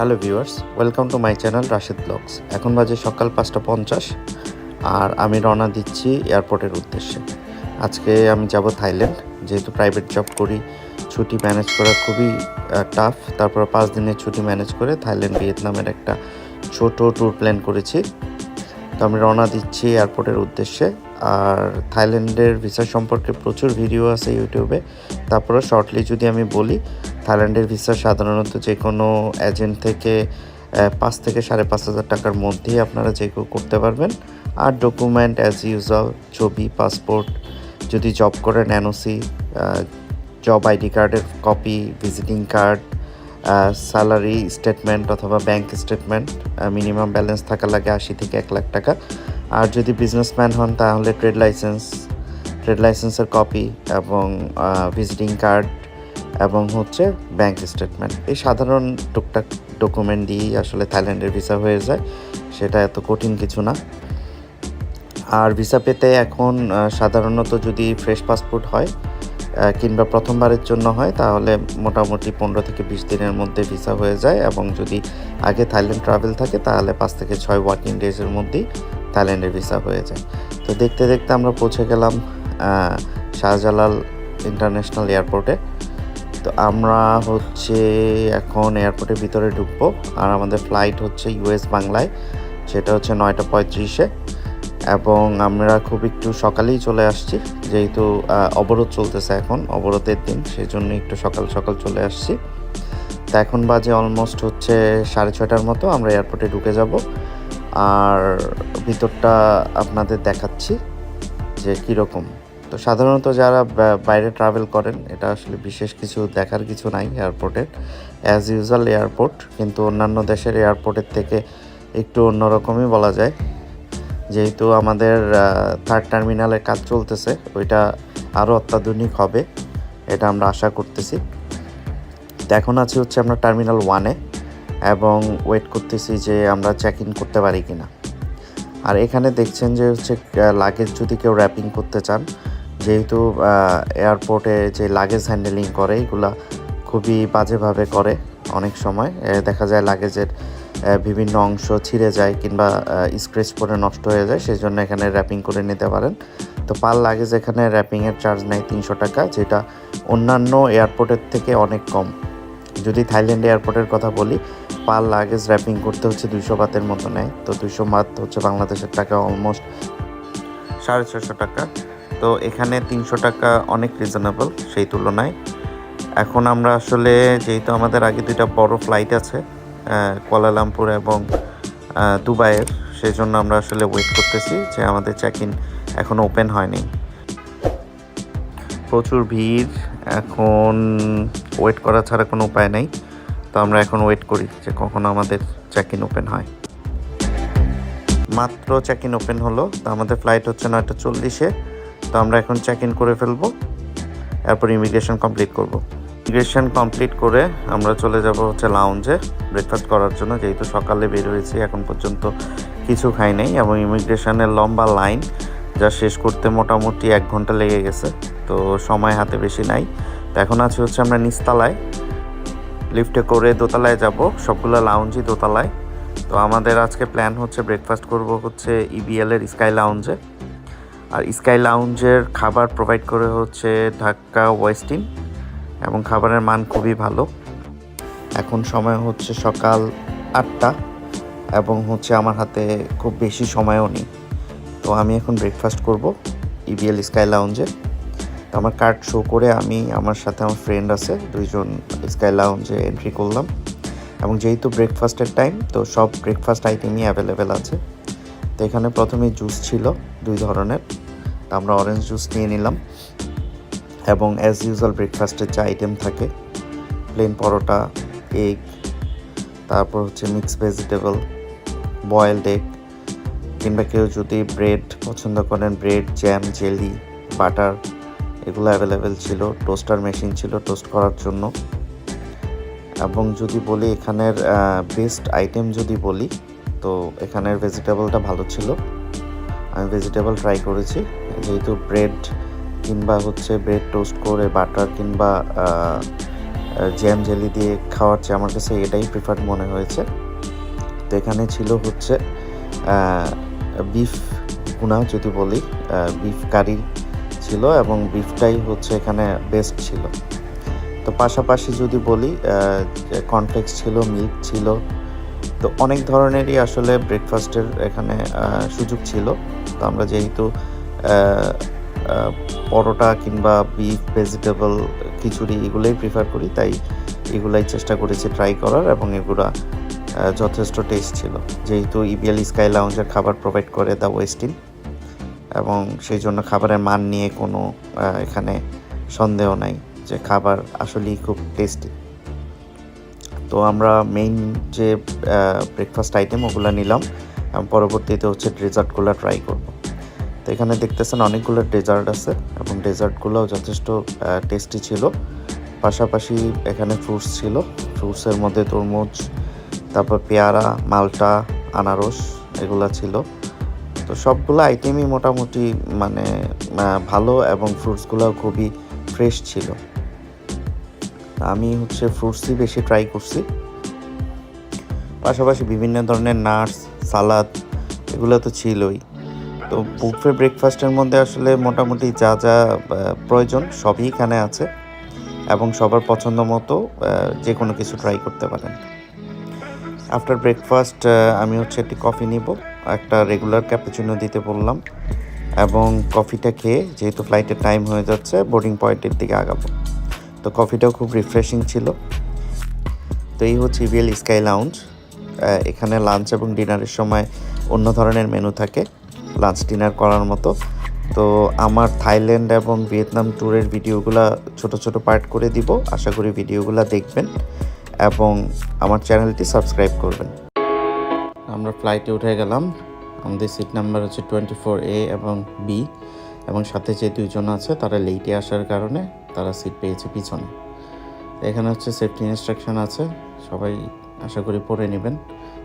Hello viewers, welcome to my channel Rashid vlogs. এখন বাজে সকাল পাঁচটা পঞ্চাশ, আর আমি রওনা দিচ্ছি এয়ারপোর্টের উদ্দেশ্যে। আজকে আমি যাব থাইল্যান্ড, যেহেতু প্রাইভেট জব করি, ছুটি ম্যানেজ করা খুবই টাফ তারপর পাঁচ দিনের ছুটি ম্যানেজ করে থাইল্যান্ড, ভিয়েতনামের একটা ছোট ট্যুর প্ল্যান করেছি। তো আমি রওনা দিচ্ছি এয়ারপোর্টের উদ্দেশ্যে। আর থাইল্যান্ডের ভিসা সম্পর্কে প্রচুর ভিডিও আছে ইউটিউবে। তারপরে শর্টলি যদি আমি বলি থাইল্যান্ডের ভিসা সাধারণত যে কোনো এজেন্ট থেকে পাঁচ থেকে সাড়ে পাঁচ হাজার টাকার মধ্যেই আপনারা যে করতে পারবেন। আর ডকুমেন্ট অ্যাজ ইউজুয়াল ছবি পাসপোর্ট যদি জব করেন এনওসি জব আইডি কার্ডের copy visiting card salary statement অথবা ব্যাংক স্টেটমেন্ট মিনিমাম ব্যালেন্স থাকা লাগে আশি থেকে এক লাখ টাকা। আর যদি বিজনেসম্যান হন, তাহলে ট্রেড লাইসেন্স ট্রেড লাইসেন্সের কপি এবং ভিজিটিং কার্ড এবং হচ্ছে ব্যাংক স্টেটমেন্ট এই সাধারণ টুকটাক ডকুমেন্ট দিয়েই আসলে থাইল্যান্ডের ভিসা হয়ে যায়, সেটা এত কঠিন কিছু না। আর ভিসা পেতে এখন সাধারণত যদি ফ্রেশ পাসপোর্ট হয় কিংবা প্রথমবারের জন্য হয়, তাহলে মোটামুটি পনেরো থেকে বিশ দিনের মধ্যে ভিসা হয়ে যায় এবং যদি আগে থাইল্যান্ড ট্রাভেল থাকে, তাহলে পাঁচ থেকে ছয় ওয়ার্কিং ডেজের মধ্যেই থাইল্যান্ডের ভিসা হয়ে যায়। তো দেখতে দেখতে আমরা পৌঁছে গেলাম শাহজালাল ইন্টারন্যাশনাল এয়ারপোর্টে তো আমরা হচ্ছে এখন এয়ারপোর্টের ভিতরে ঢুকবো। আর আমাদের ফ্লাইট হচ্ছে ইউএস বাংলায়, সেটা হচ্ছে নয়টা পঁয়ত্রিশে। এবং আমরা খুব একটু সকালেই চলে আসছি, যেহেতু অবরোধ চলতেছে এখন, অবরোধের দিন সেই জন্য একটু সকাল সকাল চলে আসছি। তা এখন বাজে অলমোস্ট হচ্ছে সাড়ে ছয়টার মতো, আমরা এয়ারপোর্টে ঢুকে যাব। আর ভিতরটা আপনাদের দেখাচ্ছি যে কীরকম। তো সাধারণত যারা বাইরে ট্রাভেল করেন, এটা আসলে বিশেষ কিছু দেখার কিছু নাই এয়ারপোর্টের অ্যাজ ইউজুয়াল এয়ারপোর্ট কিন্তু অন্যান্য দেশের এয়ারপোর্টের থেকে একটু অন্যরকমই বলা যায়। যেহেতু আমাদের থার্ড টার্মিনালের কাজ চলতেছে, ওইটা আরও অত্যাধুনিক হবে, এটা আমরা আশা করতেছি। এখন আছি হচ্ছে আমরা টার্মিনাল ওয়ানে এবং ওয়েট করতেছি যে আমরা চেক ইন করতে পারি কিনা। আর এখানে দেখছেন যে হচ্ছে লাগেজ যদি কেউ র্যাপিং করতে চান যেহেতু এয়ারপোর্টে যে লাগেজ হ্যান্ডেলিং করে, এগুলা খুবই বাজেভাবে করে অনেক সময়। দেখা যায় লাগেজের বিভিন্ন অংশ ছিঁড়ে যায় কিংবা স্ক্রেচ পরে নষ্ট হয়ে যায় সেই জন্য এখানে র্যাপিং করে নিতে পারেন। তো পার লাগেজ এখানে র্যাপিংয়ের চার্জ নেয় তিনশো টাকা, যেটা অন্যান্য এয়ারপোর্টের থেকে অনেক কম। যদি থাইল্যান্ড এয়ারপোর্টের কথা বলি, পার লাগেজ র্যাপিং করতে হচ্ছে দুইশো বাতের মতো নেয়। তো দুইশো বাত হচ্ছে বাংলাদেশের টাকা অলমোস্ট সাড়ে ছশো টাকা। তো এখানে তিনশো টাকা অনেক রিজনেবল সেই তুলনায়। এখন আমরা আসলে যেহেতু আমাদের আগে দুইটা বড় ফ্লাইট আছে কুয়ালালামপুর এবং দুবাইয়ের সেই জন্য আমরা আসলে ওয়েট করতেছি যে আমাদের চেক ইন এখনও ওপেন হয়নি। প্রচুর ভিড়, এখন ওয়েট করা ছাড়া কোনো উপায় নেই। তো আমরা এখন ওয়েট করি যে কখন আমাদের চেক ইন ওপেন হয়। মাত্র চেক ইন ওপেন হলো, তো আমাদের ফ্লাইট হচ্ছে নয়টা চল্লিশে। তো আমরা এখন চেক ইন করে ফেলব, এরপর ইমিগ্রেশন কমপ্লিট করব। ইমিগ্রেশন কমপ্লিট করে আমরা চলে যাব হচ্ছে লাউঞ্জে ব্রেকফাস্ট করার জন্য। যেহেতু সকালে বের হয়েছি, এখন পর্যন্ত কিছু খাই নাই এবং ইমিগ্রেশনের লম্বা লাইন যা শেষ করতে মোটামুটি এক ঘণ্টা লেগে গেছে, তো সময় হাতে বেশি নাই। তো এখন আছে হচ্ছে আমরা নিচতলায়। লিফটে করে দোতলায় যাব, সবগুলো লাউঞ্জই দোতলায়। তো আমাদের আজকে প্ল্যান হচ্ছে ব্রেকফাস্ট করব হচ্ছে ইবিএলের স্কাই লাউঞ্জে আর স্কাই লাউঞ্জের খাবার প্রোভাইড করে হচ্ছে ঢাকা ওয়েস্টিন এবং খাবারের মান খুবই ভালো। এখন সময় হচ্ছে সকাল আটটা এবং হচ্ছে আমার হাতে খুব বেশি সময়ও নেই। তো আমি এখন ব্রেকফাস্ট করব ইবিএল স্কাই লাউঞ্জে তো আমার কার্ড শো করে আমি, আমার সাথে আমার ফ্রেন্ড আছে, দুইজন স্কাই লাউঞ্জে এন্ট্রি করলাম। এবং যেহেতু ব্রেকফাস্টের টাইম তো সব ব্রেকফাস্ট আইটেমই অ্যাভেলেবেল আছে। তো এখানে প্রথমে জুস ছিল, দুই ধরনের। তো আমরা অরেঞ্জ জুস নিয়ে নিলাম। এবং অ্যাজ ইউজুয়াল ব্রেকফাস্টের যে আইটেম থাকে প্লেন পরোটা এগ তারপর হচ্ছে মিক্স ভেজিটেবল বয়েলড এগ কিংবা কেউ যদি ব্রেড পছন্দ করেন ব্রেড জ্যাম জেলি বাটার এগুলো অ্যাভেলেবেল ছিল টোস্টার মেশিন ছিল টোস্ট করার জন্য। এবং যদি বলি এখানের বেস্ট আইটেম যদি বলি তো এখানের ভেজিটেবলটা ভালো ছিল। আমি ভেজিটেবল ট্রাই করেছি। যেহেতু ব্রেড কিংবা হচ্ছে ব্রেড টোস্ট করে বাটার কিংবা জ্যাম জেলি দিয়ে খাওয়ার চেয়ে আমার কাছে এটাই প্রিফার মনে হয়েছে। তো এখানে ছিল হচ্ছে বিফ গুনা যদি বলি বিফ কারি ছিল এবং বিফটাই হচ্ছে এখানে বেস্ট ছিল। তো পাশাপাশি যদি বলি কনফ্লেক্স ছিল মিল্ক ছিল তো অনেক ধরনেরই আসলে ব্রেকফাস্টের এখানে সুযোগ ছিল। তো আমরা যেহেতু পরোটা কিংবা বিফ ভেজিটেবল খিচুড়ি এগুলোই প্রিফার করি, তাই এগুলাই চেষ্টা করেছি ট্রাই করার এবং এগুলা যথেষ্ট টেস্ট ছিল। যেহেতু ইবিএল স্কাই লাউঞ্জের খাবার প্রোভাইড করে দ্য ওয়েস্টিন এবং সেই জন্য খাবারের মান নিয়ে কোনো এখানে সন্দেহ নাই যে খাবার আসলেই খুব টেস্টি তো আমরা মেইন যে ব্রেকফাস্ট আইটেম ওগুলো নিলাম পরবর্তীতে হচ্ছে ডেজার্টগুলো ট্রাই করব। তো এখানে দেখতেছেন অনেকগুলো ডেজার্ট আছে, এবং ডেজার্টগুলোও যথেষ্ট টেস্টি ছিল। পাশাপাশি এখানে ফ্রুটস ছিল। ফ্রুটসের মধ্যে তরমুজ, তারপর পেয়ারা, মালটা, আনারস এগুলা ছিল। তো সবগুলো আইটেমই মোটামুটি মানে ভালো এবং ফ্রুটসগুলো খুবই ফ্রেশ ছিল। আমি হচ্ছে ফ্রুটসই বেশি ট্রাই করছি। পাশাপাশি বিভিন্ন ধরনের নাটস সালাদ এগুলো তো ছিলই। তো বুফে ব্রেকফাস্টের মধ্যে আসলে মোটামুটি যা যা প্রয়োজন সবই এখানে আছে এবং সবার পছন্দ মতো যে কোনো কিছু ট্রাই করতে পারেন। আফটার ব্রেকফাস্ট আমি হচ্ছে একটি কফি নিব, একটা রেগুলার ক্যাপুচিনো দিতে বললাম এবং কফিটা খেয়ে যেহেতু ফ্লাইটের টাইম হয়ে যাচ্ছে বোর্ডিং পয়েন্টের দিকে আগাবো। তো কফিটাও খুব রিফ্রেশিং ছিল। তো এই হচ্ছে ইভিএল স্কাই লাউঞ্জ এখানে লাঞ্চ এবং ডিনারের সময় অন্য ধরনের মেনু থাকে লাঞ্চ ডিনার করার মতো। তো আমার থাইল্যান্ড এবং ভিয়েতনাম ট্যুরের ভিডিওগুলো ছোট ছোট পার্ট করে দিব, আশা করি ভিডিওগুলো দেখবেন এবং আমার চ্যানেলটি সাবস্ক্রাইব করবেন। আমরা ফ্লাইটে উঠে গেলাম। আমাদের সিট নাম্বার হচ্ছে টোয়েন্টি ফোর এ এবং বি এবং সাথে যে দুইজন আছে, তারা লেটে আসার কারণে তারা সিট পেয়েছে পিছনে। এখানে হচ্ছে সেফটি ইনস্ট্রাকশন আছে, সবাই আশা করি পড়ে নেবেন।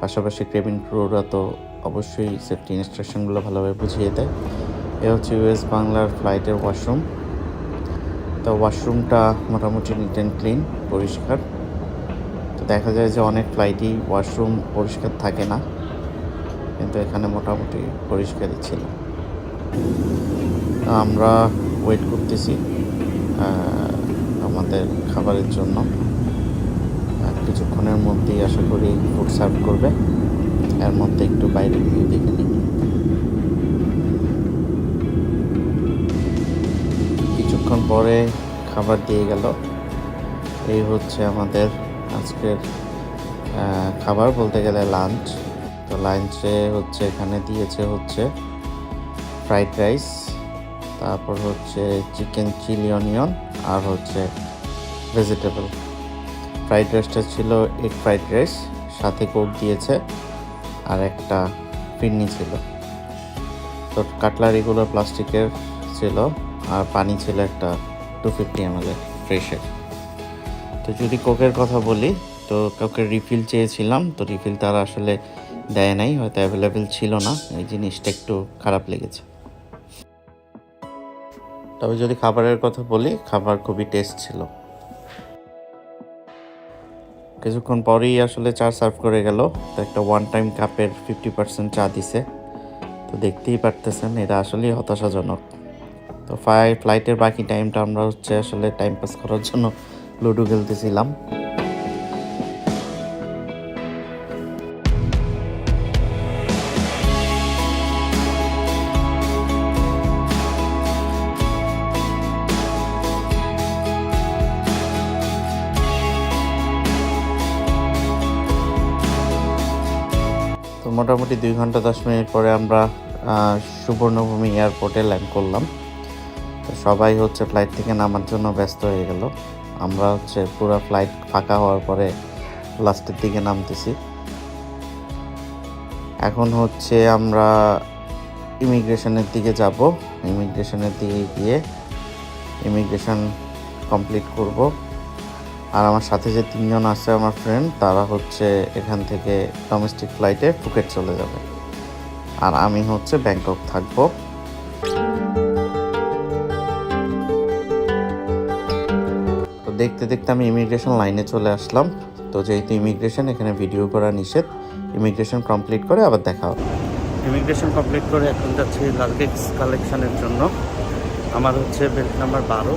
পাশাপাশি কেবিন ক্রুরা তো অবশ্যই সেফটি ইনস্ট্রাকশনগুলো ভালোভাবে বুঝিয়ে দেয়। এ হচ্ছে ইউএস বাংলার ফ্লাইটের ওয়াশরুম তো ওয়াশরুমটা মোটামুটি নিট অ্যান্ড ক্লিন পরিষ্কার। তো দেখা যায় যে অনেক ফ্লাইটই ওয়াশরুম পরিষ্কার থাকে না, কিন্তু এখানে মোটামুটি পরিষ্কারই ছিল। আমরা ওয়েট করতেছি আমাদের খাবারের জন্য। কিছুক্ষণের মধ্যেই আশা করি ফুড সার্ভ করবে। এর মধ্যে একটু বাইরে ভিউ দেখে নিই। কিছুক্ষণ পরে খাবার দিয়ে গেল। এই হচ্ছে আমাদের আজকের খাবার বলতে গেলে লাঞ্চ তো লাঞ্চে হচ্ছে, এখানে দিয়েছে হচ্ছে ফ্রাইড রাইস, তারপর হচ্ছে চিকেন চিলি অনিয়ন আর হচ্ছে ভেজিটেবল। ফ্রাইড রাইসটা ছিল এগ ফ্রাইড রাইস সাথে কোক দিয়েছে আর একটা ফিরনি ছিল। তো কাটলারিগুলো প্লাস্টিকের ছিল আর পানি ছিল একটা টু ফিফটি এমএলের ফ্রেশের তো যদি কোকের কথা বলি, তো কোকের রিফিল চেয়েছিলাম, তো রিফিল তারা আসলে দেয় নাই, হয়তো অ্যাভেলেবেল ছিল না, এই জিনিসটা একটু খারাপ লেগেছে। তবে যদি খাবারের কথা বলি, খাবার খুবই টেস্ট ছিল। কিছুক্ষণ পরেই আসলে চা সার্ভ করে গেল। তো একটা ওয়ান টাইম কাপের ফিফটি পার্সেন্ট চা দিছে। তো দেখতেই পারতেছেন এটা আসলেই হতাশাজনক। তো ফ্লাই ফ্লাইটের বাকি টাইমটা আমরা হচ্ছে আসলে টাইম পাস করার জন্য লুডো খেলতেছিলাম। মোটামুটি দুই ঘণ্টা দশ মিনিট পরে আমরা সুবর্ণভূমি এয়ারপোর্টে ল্যান্ড করলাম। তো সবাই হচ্ছে ফ্লাইট থেকে নামার জন্য ব্যস্ত হয়ে গেল। আমরা হচ্ছে পুরো ফ্লাইট ফাঁকা হওয়ার পরে লাস্টের দিকে নামতেছি। এখন হচ্ছে আমরা ইমিগ্রেশনের দিকে যাব। ইমিগ্রেশনের দিকে গিয়ে ইমিগ্রেশন কমপ্লিট করব। আর আমার সাথে যে তিনজন আছে আমার ফ্রেন্ড তারা হচ্ছে এখান থেকে ডোমেস্টিক ফ্লাইটে ফুকেট চলে যাবে। আর আমি হচ্ছে ব্যাংকক থাকব। তো দেখতে দেখতে আমি ইমিগ্রেশন লাইনে চলে আসলাম। তো যেহেতু ইমিগ্রেশন এখানে ভিডিও করা নিষেধ। ইমিগ্রেশন কমপ্লিট করে আবার দেখা হবে। ইমিগ্রেশন কমপ্লিট করে এখন যাচ্ছি লাগেজ কালেকশনের জন্য। আমার হচ্ছে বেল্ট নাম্বার বারো।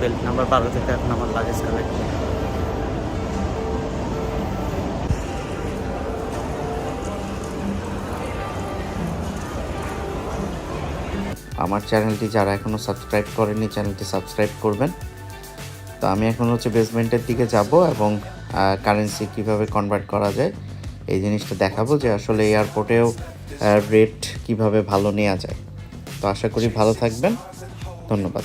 বেল্ট নাম্বার বারো থেকে এখন আমার লাগেজ কালেক্ট আমার চ্যানেলটি যারা এখনও সাবস্ক্রাইব করেনি চ্যানেলটি সাবস্ক্রাইব করবেন। তো আমি এখন হচ্ছে বেসমেন্টের দিকে যাব এবং কারেন্সি কীভাবে কনভার্ট করা যায়, এই জিনিসটা দেখাবো যে আসলে এয়ারপোর্টেও রেট কীভাবে ভালো নেওয়া যায়। তো আশা করি ভালো থাকবেন। ধন্যবাদ।